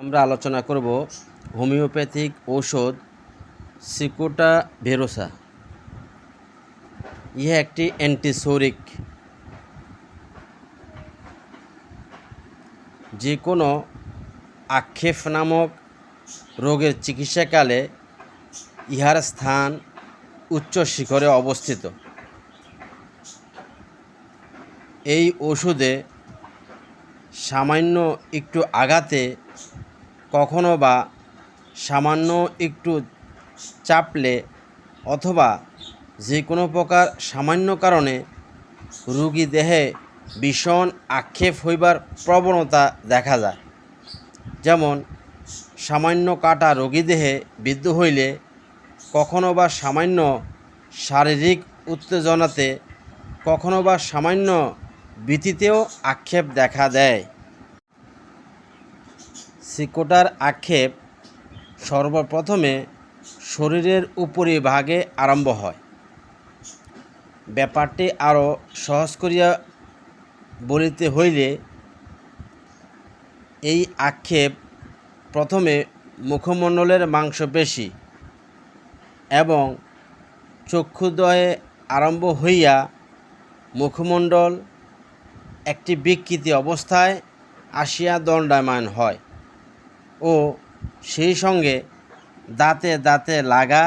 আমরা আলোচনা করব হোমিওপ্যাথিক ঔষধ সিকোটা ভেরোসা ইহা একটি অ্যান্টিসোরিক। যে কোনো আক্ষেপ নামক রোগের চিকিৎসাকালে ইহার স্থান উচ্চ শিখরে অবস্থিত। এই ওষুধে সামান্য একটু আঘাতে কখনো বা সামান্য একটু চাপলে অথবা যে কোনো প্রকার সামান্য কারণে রুগী দেহে ভীষণ আক্ষেপ হইবার প্রবণতা দেখা যায়। যেমন, সামান্য কাটা রোগী দেহে বিদ্ধ হইলে কখনো বা সামান্য শারীরিক উত্তেজনাতে, কখনো বা সামান্য ভীতিতেও আক্ষেপ দেখা দেয়। সিকোটার আক্ষেপ সর্বপ্রথমে শরীরের উপরিভাগে আরম্ভ হয়। ব্যাপারটি আরও সহজ করিয়া বলিতে হইলে এই আক্ষেপ প্রথমে মুখমণ্ডলের মাংসপেশি এবং চক্ষুদ্বয়ে আরম্ভ হইয়া মুখমণ্ডল একটি বিকৃতি অবস্থায় আসিয়া দণ্ডায়মান হয়। ও সেই সঙ্গে দাঁতে দাঁতে লাগা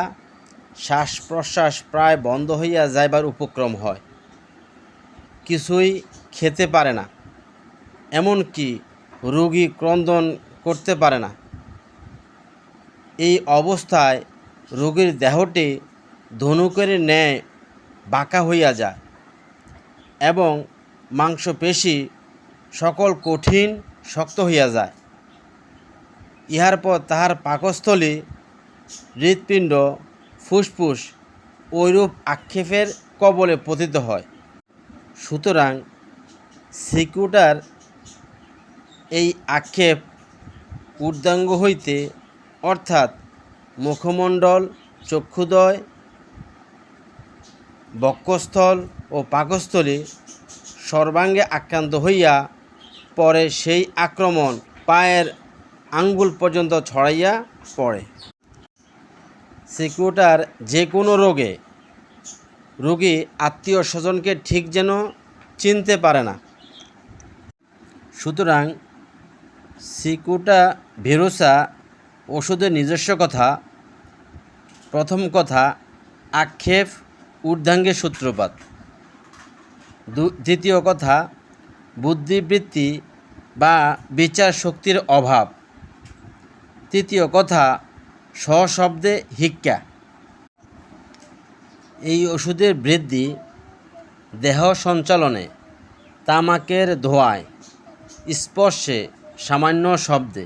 শ্বাস প্রশ্বাস প্রায় বন্ধ হইয়া যাইবার উপক্রম হয়। কিছুই খেতে পারে না, এমনকি রোগী ক্রন্দন করতে পারে না। এই অবস্থায় রোগীর দেহটি ধনুকের ন্যায় বাঁকা হইয়া যায় এবং মাংসপেশি সকল কঠিন শক্ত হইয়া যায়। ইহার পর তাহার পাকস্থলী, হৃৎপিণ্ড, ফুসফুস ঐরূপ আক্ষেপের কবলে পতিত হয়। সুতরাং সিকুটার এই আক্ষেপ উর্দাঙ্গ হইতে, অর্থাৎ মুখমণ্ডল, চক্ষুদয়, বক্ষস্থল ও পাকস্থলী সর্বাঙ্গে আক্রান্ত হইয়া পরে সেই আক্রমণ পায়ের আঙ্গুল পর্যন্ত ছড়াইয়া পড়ে। সিকিউটার যে কোনো রোগে, রোগী আত্মীয় স্বজনকে ঠিক যেন চিনতে পারে না। সুতরাং সিকুটা ভিরুসা ওষুধের নিজস্ব কথা। প্রথম কথা, আক্ষেপ ঊর্ধ্বাঙ্গে সূত্রপাত। দ্বিতীয় কথা, বুদ্ধিবৃত্তি বা বিচার শক্তির অভাব। তৃতীয় কথা, সশব্দে হিক্কা। এই ওষুধের বৃদ্ধি দেহ সঞ্চালনে, তামাকের ধোঁয়ায়, স্পর্শে সামান্য শব্দে।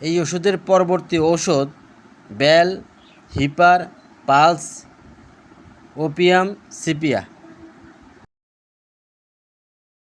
এই ওষুধের পরবর্তী ঔষধ বেল, হিপার, পালস, ওপিয়াম, সিপিয়া।